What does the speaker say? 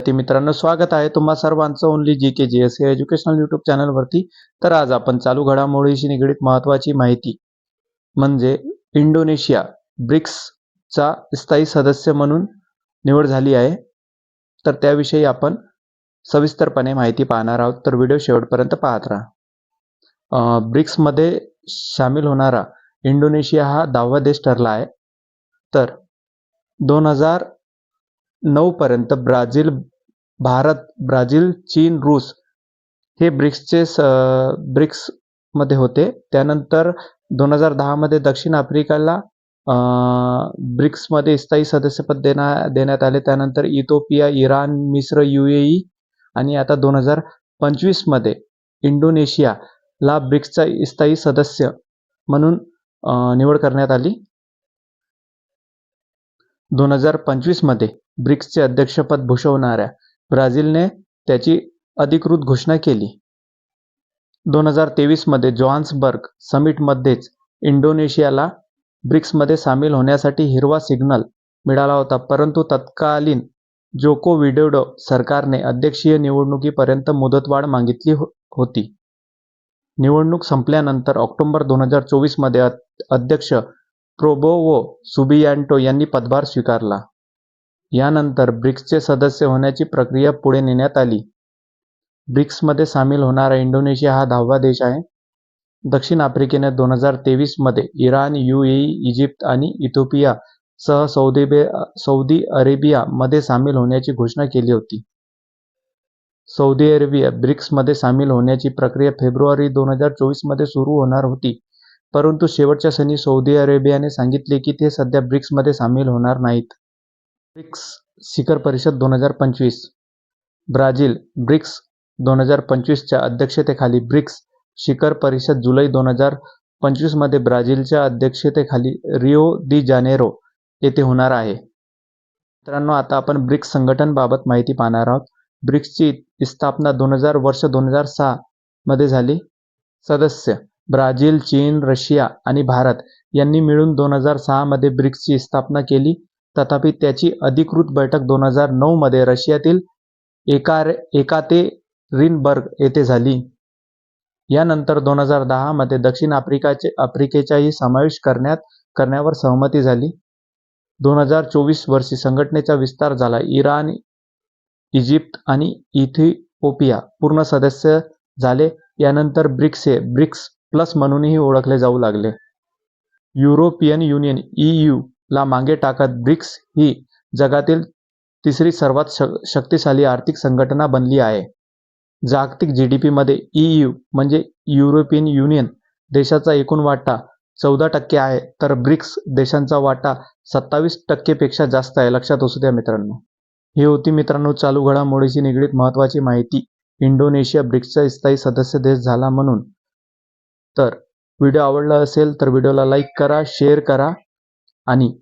विद्यार्थी मित्रांनो स्वागत आहे तुम्हा सर्वांचं only G K G S educational YouTube चॅनलवरती तर आज आपण चालू घडामोडीशी निगडीत महत्त्वाची माहिती. म्हणजे इंडोनेशिया ब्रिक्सचा स्थायी सदस्य म्हणून निवड झाली आहे. तर त्याविषयी आपण सविस्तरपणे माहिती पाहणार आहोत. तर व्हिडिओ शेवटपर्यंत पाहत राहा. ब्रिक्समध्ये सामील होणारा इंडोनेशिया हा दहावा देश ठरला आहे. तर दोन हजार नऊ पर्यंत ब्राझील भारत ब्राझील चीन रूस हे ब्रिक्सचे स ब्रिक्समध्ये होते. त्यानंतर दोन हजार दहामध्ये दक्षिण आफ्रिकाला ब्रिक्समध्ये स्थायी सदस्यपद देण्या देण्यात आले. त्यानंतर इथोपिया इराण मिस्र यू ए आणि आता दोन हजार पंचवीसमध्ये इंडोनेशियाला ब्रिक्सचा स्थायी सदस्य म्हणून निवड करण्यात आली. दोन हजार पंचवीसमध्ये ब्रिक्सचे अध्यक्षपद भूषवणाऱ्या ब्राझीलने त्याची अधिकृत घोषणा केली. दोन हजार तेवीसमध्ये जॉन्सबर्ग समिटमध्येच इंडोनेशियाला ब्रिक्समध्ये सामील होण्यासाठी हिरवा सिग्नल मिळाला होता परंतु तत्कालीन जोको विडोडो सरकारने अध्यक्षीय निवडणुकीपर्यंत मुदतवाढ मागितली हो- होती. निवडणूक संपल्यानंतर ऑक्टोबर दोन हजार चोवीसमध्ये अध्यक्ष प्रोबोवो सुबियांटो यांनी पदभार स्वीकारला. यानंतर ब्रिक्सचे सदस्य होण्याची प्रक्रिया पुढे नेण्यात आली. ब्रिक्समध्ये सामील होणारा इंडोनेशिया हा दहावा देश आहे. दक्षिण आफ्रिकेने दोन हजार तेवीसमध्ये इराण यू इजिप्त आणि इथिओपिया सह सौदी बे सौदी अरेबियामध्ये सामील होण्याची घोषणा केली होती. सौदी अरेबिया ब्रिक्समध्ये सामील होण्याची प्रक्रिया फेब्रुवारी दोन हजार चोवीसमध्ये सुरू होणार होती. परंतु शेवटच्या क्षणी सौदी अरेबियाने सांगितले की ते सध्या ब्रिक्समध्ये सामील होणार नाहीत. ब्रिक्स शिखर परिषद दोन हजार पंचवीस. ब्राझील ब्रिक्स दोन हजार पंचवीसच्या अध्यक्षतेखाली ब्रिक्स शिखर परिषद जुलै दोन हजार पंचवीसमध्ये ब्राझीलच्या अध्यक्षतेखाली रिओ दी जानेरो येथे होणार आहे. मित्रांनो आता आपण ब्रिक्स संघटनबाबत माहिती पाहणार आहोत. ब्रिक्सची स्थापना दोन हजार वर्ष दोन हजार सहामध्ये झाली. सदस्य ब्राझील चीन रशिया आणि भारत यांनी मिळून दोन हजार सहामध्ये ब्रिक्सची स्थापना केली. तथापि त्याची अधिकृत बैठक दोन हजार नऊमध्ये रशियातील एकार एकाते रिनबर्ग येथे झाली. यानंतर दोन हजार दहामध्ये दक्षिण आफ्रिकाचे आफ्रिकेचाही समावेश करण्यात करण्यावर सहमती झाली. दोन हजार चोवीस वर्षी संघटनेचा विस्तार झाला. इराण इजिप्त आणि इथिओपिया पूर्ण सदस्य झाले. यानंतर ब्रिक्स हे ब्रिक्स प्लस म्हणूनही ओळखले जाऊ लागले. युरोपियन युनियन ई ला मागे टाकत ब्रिक्स ही जगातील तिसरी सर्वात श शक्तिशाली आर्थिक संघटना बनली आहे. जागतिक जी डी पीमध्ये ई यू म्हणजे युरोपियन युनियन देशाचा एकूण वाटा चौदा टक्के आहे तर ब्रिक्स देशांचा वाटा सत्तावीस टक्केपेक्षा जास्त आहे. लक्षात असू द्या मित्रांनो. ही होती मित्रांनो चालू घडामोडीशी निगडीत महत्त्वाची माहिती. इंडोनेशिया ब्रिक्सचा स्थायी सदस्य देश झाला म्हणून. तर व्हिडिओ आवडला असेल तर व्हिडिओला लाईक करा शेअर करा आणि